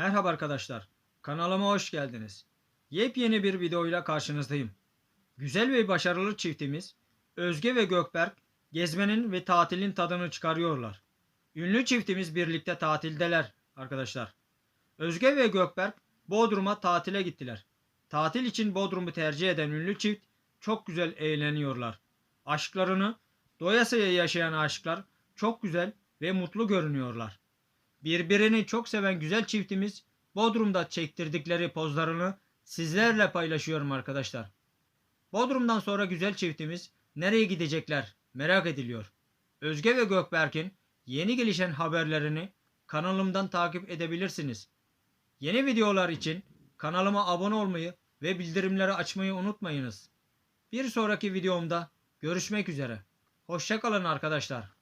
Merhaba arkadaşlar. Kanalıma hoş geldiniz. Yepyeni bir videoyla karşınızdayım. Güzel ve başarılı çiftimiz Özge ve Gökberk gezmenin ve tatilin tadını çıkarıyorlar. Ünlü çiftimiz birlikte tatildeler arkadaşlar. Özge ve Gökberk Bodrum'a tatile gittiler. Tatil için Bodrum'u tercih eden ünlü çift çok güzel eğleniyorlar. Aşklarını doyasıya yaşayan aşıklar çok güzel ve mutlu görünüyorlar. Birbirini çok seven güzel çiftimiz Bodrum'da çektirdikleri pozlarını sizlerle paylaşıyorum arkadaşlar. Bodrum'dan sonra güzel çiftimiz nereye gidecekler merak ediliyor. Özge ve Gökberk'in yeni gelişen haberlerini kanalımdan takip edebilirsiniz. Yeni videolar için kanalıma abone olmayı ve bildirimleri açmayı unutmayınız. Bir sonraki videomda görüşmek üzere. Hoşçakalın arkadaşlar.